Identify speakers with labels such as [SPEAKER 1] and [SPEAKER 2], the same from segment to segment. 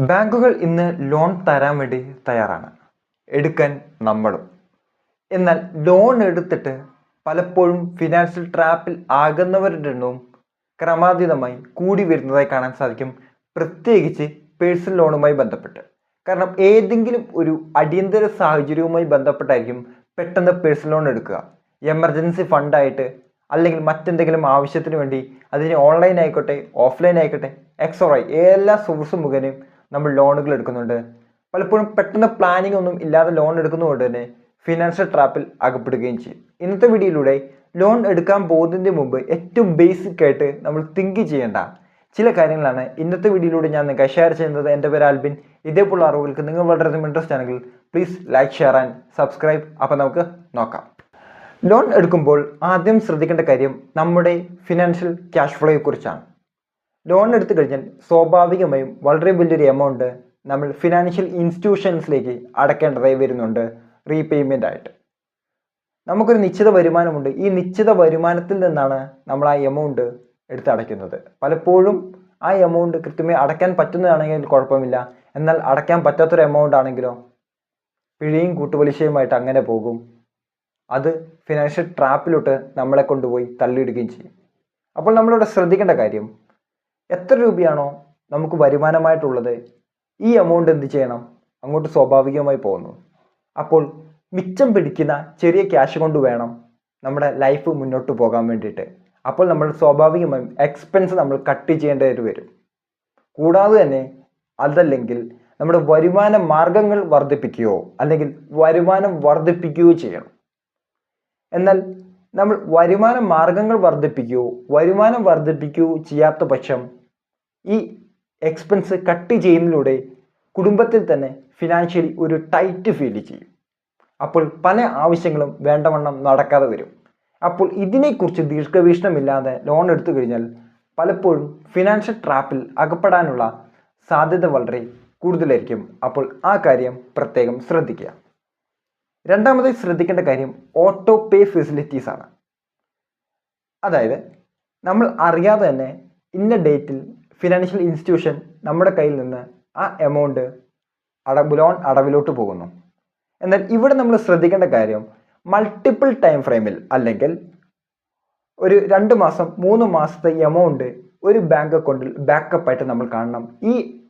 [SPEAKER 1] ബാങ്കുകൾ ഇന്ന് ലോൺ തരാൻ വേണ്ടി തയ്യാറാണ്. എടുക്കാൻ നമ്മളും. എന്നാൽ ലോൺ എടുത്തിട്ട് പലപ്പോഴും ഫിനാൻഷ്യൽ ട്രാപ്പിൽ ആകുന്നവരുടെ എണ്ണവും ക്രമാതീതമായി കൂടി വരുന്നതായി കാണാൻ സാധിക്കും. പ്രത്യേകിച്ച് പേഴ്സണൽ ലോണുമായി ബന്ധപ്പെട്ട്. കാരണം ഏതെങ്കിലും ഒരു അടിയന്തര സാഹചര്യവുമായി ബന്ധപ്പെട്ടായിരിക്കും പെട്ടെന്ന് പേഴ്സണൽ ലോൺ എടുക്കുക. എമർജൻസി ഫണ്ടായിട്ട് അല്ലെങ്കിൽ മറ്റെന്തെങ്കിലും ആവശ്യത്തിന് വേണ്ടി അതിന് ഓൺലൈൻ ആയിക്കോട്ടെ ഓഫ്ലൈൻ ആയിക്കോട്ടെ എക്സോറായി എല്ലാ സോഴ്സും മുഖേനയും നമ്മൾ ലോണുകൾ എടുക്കുന്നുണ്ട്. പലപ്പോഴും പെട്ടെന്ന് പ്ലാനിംഗ് ഒന്നും ഇല്ലാതെ ലോൺ എടുക്കുന്നതുകൊണ്ട് തന്നെ ഫിനാൻഷ്യൽ ട്രാപ്പിൽ അകപ്പെടുകയും ചെയ്യും. ഇന്നത്തെ വീഡിയോയിലൂടെ ലോൺ എടുക്കാൻ പോകുന്നതിന് മുമ്പ് ഏറ്റവും ബേസിക് ആയിട്ട് നമ്മൾ തിങ്ക് ചെയ്യേണ്ട ചില കാര്യങ്ങളാണ് ഇന്നത്തെ വീഡിയോയിലൂടെ ഞാൻ നിങ്ങൾക്ക് ഷെയർ ചെയ്യുന്നത്. എന്റെ പേര് ആൽബിൻ. ഇതേപോലുള്ള അറിവുകൾക്ക് നിങ്ങൾ വളരെയധികം ഇൻട്രസ്റ്റ് ആണെങ്കിൽ please like share and subscribe അപ്പോൾ നമുക്ക് നോക്കാം. ലോൺ എടുക്കുമ്പോൾ ആദ്യം ശ്രദ്ധിക്കേണ്ട കാര്യം നമ്മുടെ ഫിനാൻഷ്യൽ ക്യാഷ് ഫ്ലോയെ കുറിച്ചാണ് ലോൺ എടുത്തു കഴിഞ്ഞാൽ സ്വാഭാവികമായും വളരെ വലിയൊരു എമൗണ്ട് നമ്മൾ ഫിനാൻഷ്യൽ ഇൻസ്റ്റിറ്റ്യൂഷൻസിലേക്ക് അടയ്ക്കേണ്ടതായി വരുന്നുണ്ട് റീപേയ്മെന്റ് ആയിട്ട്. നമുക്കൊരു നിശ്ചിത വരുമാനമുണ്ട്. ഈ നിശ്ചിത വരുമാനത്തിൽ നിന്നാണ് നമ്മൾ ആ എമൗണ്ട് എടുത്ത് അടയ്ക്കുന്നത്. പലപ്പോഴും ആ എമൗണ്ട് കൃത്യമായി അടയ്ക്കാൻ പറ്റുന്നതാണെങ്കിൽ കുഴപ്പമില്ല. എന്നാൽ അടയ്ക്കാൻ പറ്റാത്തൊരു എമൗണ്ട് ആണെങ്കിലോ പിഴയും കൂട്ടുപലിശയുമായിട്ട് അങ്ങനെ പോകും. അത് ഫിനാൻഷ്യൽ ട്രാപ്പിലോട്ട് നമ്മളെ കൊണ്ടുപോയി തള്ളിയിടുകയും ചെയ്യും. അപ്പോൾ നമ്മളിവിടെ ശ്രദ്ധിക്കേണ്ട കാര്യം എത്ര രൂപയാണോ നമുക്ക് വരുമാനമായിട്ടുള്ളത് ഈ എമൗണ്ട് എന്ത് ചെയ്യണം? അങ്ങോട്ട് സ്വാഭാവികമായി പോകുന്നു. അപ്പോൾ മിച്ചം പിടിക്കുന്ന ചെറിയ ക്യാഷ് കൊണ്ട് വേണം നമ്മുടെ ലൈഫ് മുന്നോട്ട് പോകാൻ വേണ്ടിയിട്ട്. അപ്പോൾ നമ്മൾ സ്വാഭാവികമായും എക്സ്പെൻസ് നമ്മൾ കട്ട് ചെയ്യേണ്ടതായിട്ട് വരും. കൂടാതെ തന്നെ അതല്ലെങ്കിൽ നമ്മുടെ വരുമാന മാർഗങ്ങൾ വർദ്ധിപ്പിക്കുകയോ അല്ലെങ്കിൽ വരുമാനം വർദ്ധിപ്പിക്കുകയോ ചെയ്യണം. എന്നാൽ നമ്മൾ വരുമാന മാർഗങ്ങൾ വർദ്ധിപ്പിക്കുകയോ വരുമാനം വർദ്ധിപ്പിക്കുകയോ ചെയ്യാത്ത പക്ഷം ഈ എക്സ്പെൻസ് കട്ട് ചെയ്യുന്നതിലൂടെ കുടുംബത്തിൽ തന്നെ ഫിനാൻഷ്യലി ഒരു ടൈറ്റ് ഫീൽ ചെയ്യും. അപ്പോൾ പല ആവശ്യങ്ങളും വേണ്ടവണ്ണം നടക്കാതെ വരും. അപ്പോൾ ഇതിനെക്കുറിച്ച് ദീർഘവീക്ഷണമില്ലാതെ ലോൺ എടുത്തു കഴിഞ്ഞാൽ പലപ്പോഴും ഫിനാൻഷ്യൽ ട്രാപ്പിൽ അകപ്പെടാനുള്ള സാധ്യത വളരെ കൂടുതലായിരിക്കും. അപ്പോൾ ആ കാര്യം പ്രത്യേകം ശ്രദ്ധിക്കുക. രണ്ടാമതായി ശ്രദ്ധിക്കേണ്ട കാര്യം ഓട്ടോ പേ ഫെസിലിറ്റീസ് ആണ്. അതായത് നമ്മൾ അറിയാതെ തന്നെ ഇന്ന ഡേറ്റിൽ ഫിനാൻഷ്യൽ ഇൻസ്റ്റിറ്റ്യൂഷൻ നമ്മുടെ കയ്യിൽ നിന്ന് ആ എമൗണ്ട് അടവ് ലോൺ അടവിലോട്ട് പോകുന്നു. എന്നാൽ ഇവിടെ നമ്മൾ ശ്രദ്ധിക്കേണ്ട കാര്യം മൾട്ടിപ്പിൾ ടൈം ഫ്രെയിമിൽ അല്ലെങ്കിൽ ഒരു രണ്ട് മാസം മൂന്ന് മാസത്തെ എമൗണ്ട് ഒരു ബാങ്ക് അക്കൗണ്ടിൽ ബാക്കപ്പ് ആയിട്ട് നമ്മൾ കാണണം. ഈ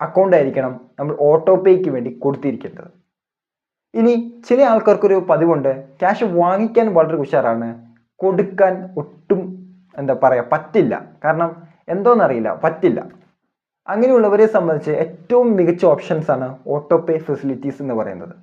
[SPEAKER 1] അക്കൗണ്ട് ആയിരിക്കണം നമ്മൾ ഓട്ടോ പേയ്ക്ക് വേണ്ടി കൊടുത്തിരിക്കേണ്ടത്. ഇനി ചില ആൾക്കാർക്കൊരു പതിവുണ്ട്. ക്യാഷ് വാങ്ങിക്കാൻ വളരെ ഉഷാറാണ്. കൊടുക്കാൻ ഒട്ടും എന്താ പറയുക പറ്റില്ല. കാരണം എന്തോന്നറിയില്ല പറ്റില്ല. അങ്ങനെയുള്ളവരെ സംബന്ധിച്ച് ഏറ്റവും മികച്ച ഓപ്ഷൻസ് ആണ് ഓട്ടോ പേ ഫെസിലിറ്റീസ് എന്ന് പറയുന്നത്.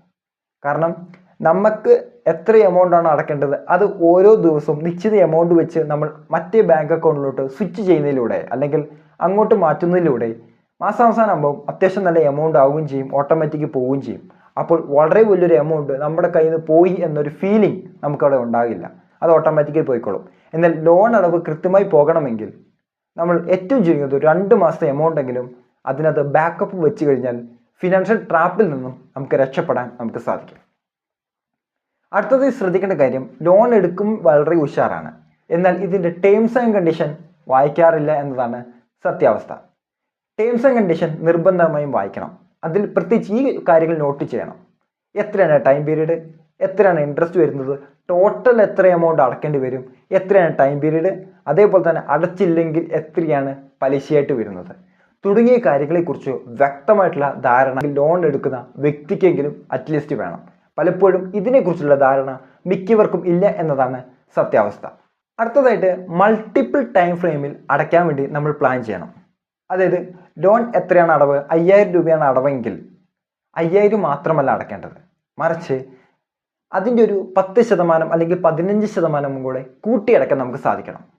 [SPEAKER 1] കാരണം നമുക്ക് എത്ര എമൗണ്ട് ആണ് അടക്കേണ്ടത് അത് ഓരോ ദിവസവും നിശ്ചിത എമൗണ്ട് വെച്ച് നമ്മൾ മറ്റേ ബാങ്ക് അക്കൗണ്ടിലോട്ട് സ്വിച്ച് ചെയ്യുന്നതിലൂടെ അല്ലെങ്കിൽ അങ്ങോട്ട് മാറ്റുന്നതിലൂടെ മാസാവസാനം ആകുമ്പോൾ അത്യാവശ്യം നല്ല എമൗണ്ട് ആവുകയും ചെയ്യും ഓട്ടോമാറ്റിക് പോവുകയും ചെയ്യും. അപ്പോൾ വളരെ വലിയൊരു എമൗണ്ട് നമ്മുടെ കയ്യിൽ നിന്ന് പോയി എന്നൊരു ഫീലിംഗ് നമുക്കവിടെ ഉണ്ടാകില്ല. അത് ഓട്ടോമാറ്റിക്കായി പോയിക്കോളും. എന്നാൽ ലോൺ അടവ് കൃത്യമായി പോകണമെങ്കിൽ നമ്മൾ ഏറ്റവും ചുരുങ്ങിയത് രണ്ട് മാസത്തെ എമൗണ്ട് എങ്കിലും അതിനകത്ത് ബാക്കപ്പ് വെച്ച് കഴിഞ്ഞാൽ ഫിനാൻഷ്യൽ ട്രാപ്പിൽ നിന്നും നമുക്ക് രക്ഷപ്പെടാൻ നമുക്ക് സാധിക്കും. അടുത്തത് ശ്രദ്ധിക്കേണ്ട കാര്യം ലോൺ എടുക്കും വളരെ ഉഷാറാണ്. എന്നാൽ ഇതിന്റെ ടേംസ് ആൻഡ് കണ്ടീഷൻ വായിക്കാറില്ല എന്നതാണ് സത്യാവസ്ഥ. ടേംസ് ആൻഡ് കണ്ടീഷൻ നിർബന്ധമായും വായിക്കണം. അതിൽ പ്രത്യേകിച്ച് ഈ കാര്യങ്ങൾ നോട്ട് ചെയ്യണം. എത്രയാണ് ടൈം പീരീഡ് എത്രയാണ് ഇൻട്രസ്റ്റ് വരുന്നത്? ടോട്ടൽ എത്ര എമൗണ്ട് അടക്കേണ്ടി വരും? എത്രയാണ് ടൈം പീരീഡ് അതേപോലെ തന്നെ അടച്ചില്ലെങ്കിൽ എത്രയാണ് പലിശയായിട്ട് വരുന്നത്? തുടങ്ങിയ കാര്യങ്ങളെക്കുറിച്ച് വ്യക്തമായിട്ടുള്ള ധാരണ ലോൺ എടുക്കുന്ന വ്യക്തിക്കെങ്കിലും അറ്റ്ലീസ്റ്റ് വേണം. പലപ്പോഴും ഇതിനെക്കുറിച്ചുള്ള ധാരണ മിക്കവർക്കും ഇല്ല എന്നതാണ് സത്യാവസ്ഥ. അടുത്തതായിട്ട് മൾട്ടിപ്പിൾ ടൈം ഫ്രെയിമിൽ അടയ്ക്കാൻ വേണ്ടി നമ്മൾ പ്ലാൻ ചെയ്യണം. അതായത് ലോൺ എത്രയാണ് അടവ്? അയ്യായിരം രൂപയാണ് അടവെങ്കിൽ അയ്യായിരം മാത്രമല്ല അടക്കേണ്ടത്. മറിച്ച് അതിന്റെ ഒരു പത്ത് ശതമാനം അല്ലെങ്കിൽ പതിനഞ്ച് ശതമാനം കൂടെ കൂട്ടിയടക്കാൻ നമുക്ക് സാധിക്കണം.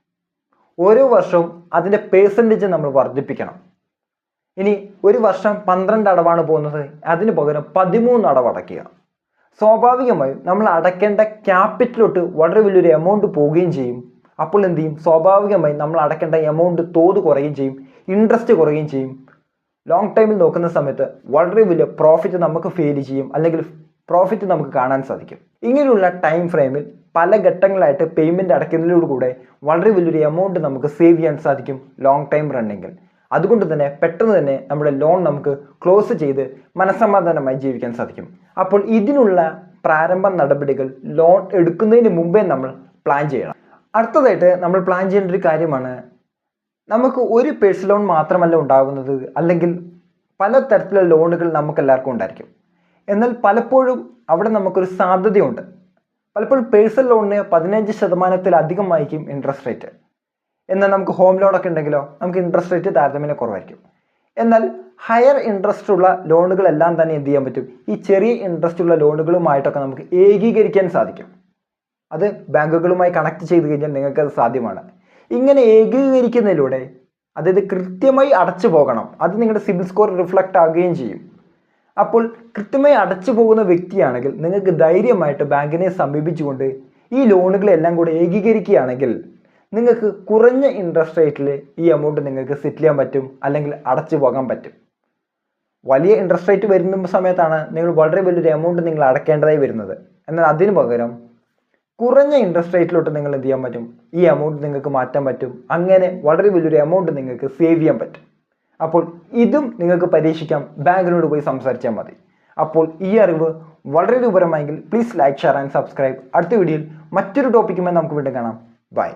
[SPEAKER 1] ഓരോ വർഷവും അതിന്റെ പേഴ്സന്റേജ് നമ്മൾ വർദ്ധിപ്പിക്കണം. ഇനി ഒരു വർഷം പന്ത്രണ്ട് അടവാണ് പോകുന്നത്. അതിന് പകരം പതിമൂന്ന് അടവ് അടയ്ക്കുക. സ്വാഭാവികമായും നമ്മൾ അടയ്ക്കേണ്ട ക്യാപിറ്റലോട്ട് വളരെ വലിയൊരു എമൗണ്ട് പോവുകയും ചെയ്യും. അപ്പോൾ എന്ത് ചെയ്യും? സ്വാഭാവികമായും നമ്മൾ അടയ്ക്കേണ്ട എമൗണ്ട് തോത് കുറയുകയും ചെയ്യും. ഇൻട്രസ്റ്റ് കുറയുകയും ചെയ്യും. ലോങ് ടൈമിൽ നോക്കുന്ന സമയത്ത് വളരെ വലിയ പ്രോഫിറ്റ് നമുക്ക് ഫീൽ ചെയ്യും അല്ലെങ്കിൽ പ്രോഫിറ്റ് നമുക്ക് കാണാൻ സാധിക്കും. ഇങ്ങനെയുള്ള ടൈം ഫ്രെയിമിൽ പല ഘട്ടങ്ങളായിട്ട് പേയ്മെന്റ് അടയ്ക്കുന്നതിലൂടെ കൂടെ വളരെ വലിയൊരു എമൗണ്ട് നമുക്ക് സേവ് ചെയ്യാൻ സാധിക്കും ലോങ് ടൈം റണ്ണിങ്ങിൽ അതുകൊണ്ട് തന്നെ പെട്ടെന്ന് തന്നെ നമ്മുടെ ലോൺ നമുക്ക് ക്ലോസ് ചെയ്ത് മനസ്സമാധാനമായി ജീവിക്കാൻ സാധിക്കും. അപ്പോൾ ഇതിനുള്ള പ്രാരംഭ നടപടികൾ ലോൺ എടുക്കുന്നതിന് മുമ്പേ നമ്മൾ പ്ലാൻ ചെയ്യണം. അടുത്തതായിട്ട് നമ്മൾ പ്ലാൻ ചെയ്യേണ്ട ഒരു കാര്യമാണ് നമുക്ക് ഒരു പേഴ്സണൽ ലോൺ മാത്രമല്ല ഉണ്ടാകുന്നത്. അല്ലെങ്കിൽ പല തരത്തിലുള്ള ലോണുകൾ നമുക്ക് എല്ലാവർക്കും ഉണ്ടായിരിക്കും. എന്നാൽ പലപ്പോഴും അവിടെ നമുക്കൊരു സാധ്യതയുണ്ട്. പലപ്പോഴും പേഴ്സണൽ ലോണിന് പതിനഞ്ച് ശതമാനത്തിലധികമായിരിക്കും ഇൻട്രസ്റ്റ് റേറ്റ് എന്നാൽ നമുക്ക് ഹോം ലോണൊക്കെ ഉണ്ടെങ്കിലോ നമുക്ക് ഇൻട്രസ്റ്റ് റേറ്റ് താരതമ്യേന കുറവായിരിക്കും. എന്നാൽ ഹയർ ഇൻട്രസ്റ്റ് ഉള്ള ലോണുകളെല്ലാം തന്നെ എന്ത് ചെയ്യാൻ പറ്റും? ഈ ചെറിയ ഇൻട്രസ്റ്റ് ഉള്ള ലോണുകളുമായിട്ടൊക്കെ നമുക്ക് ഏകീകരിക്കാൻ സാധിക്കും. അത് ബാങ്കുകളുമായി കണക്ട് ചെയ്ത് കഴിഞ്ഞാൽ നിങ്ങൾക്ക് അത് സാധ്യമാണ്. ഇങ്ങനെ ഏകീകരിക്കുന്നതിലൂടെ അതായത് കൃത്യമായി അടച്ചു പോകണം. അത് നിങ്ങളുടെ സിബിൽ സ്കോർ റിഫ്ലക്റ്റ് ആകുകയും ചെയ്യും. അപ്പോൾ കൃത്യമായി അടച്ചു പോകുന്ന വ്യക്തിയാണെങ്കിൽ നിങ്ങൾക്ക് ധൈര്യമായിട്ട് ബാങ്കിനെ സമീപിച്ചുകൊണ്ട് ഈ ലോണുകളെല്ലാം കൂടെ ഏകീകരിക്കുകയാണെങ്കിൽ നിങ്ങൾക്ക് കുറഞ്ഞ ഇൻട്രസ്റ്റ് റേറ്റിൽ ഈ എമൗണ്ട് നിങ്ങൾക്ക് സെറ്റിൽ ചെയ്യാൻ പറ്റും അല്ലെങ്കിൽ അടച്ചു പോകാൻ പറ്റും. വലിയ ഇൻട്രസ്റ്റ് റേറ്റ് വരുന്ന സമയത്താണ് നിങ്ങൾ വളരെ വലിയൊരു എമൗണ്ട് നിങ്ങൾ അടക്കേണ്ടതായി വരുന്നത്. എന്നാൽ അതിനു പകരം കുറഞ്ഞ ഇൻട്രസ്റ്റ് റേറ്റിലോട്ട് നിങ്ങൾ എന്ത് ചെയ്യാൻ പറ്റും? ഈ എമൗണ്ട് നിങ്ങൾക്ക് മാറ്റാൻ പറ്റും. അങ്ങനെ വളരെ വലിയൊരു എമൗണ്ട് നിങ്ങൾക്ക് സേവ് ചെയ്യാൻ പറ്റും. അപ്പോൾ ഇതും നിങ്ങൾക്ക് പരീക്ഷിക്കാം. ബാങ്കിനോട് പോയി സംസാരിച്ചാൽ മതി. അപ്പോൾ ഈ അറിവ് വളരെ ഉപരമായെങ്കിൽ please like share and subscribe അടുത്ത വീഡിയോയിൽ മറ്റൊരു ടോപ്പിക്കുമായി നമുക്ക് വീണ്ടും കാണാം. ബൈ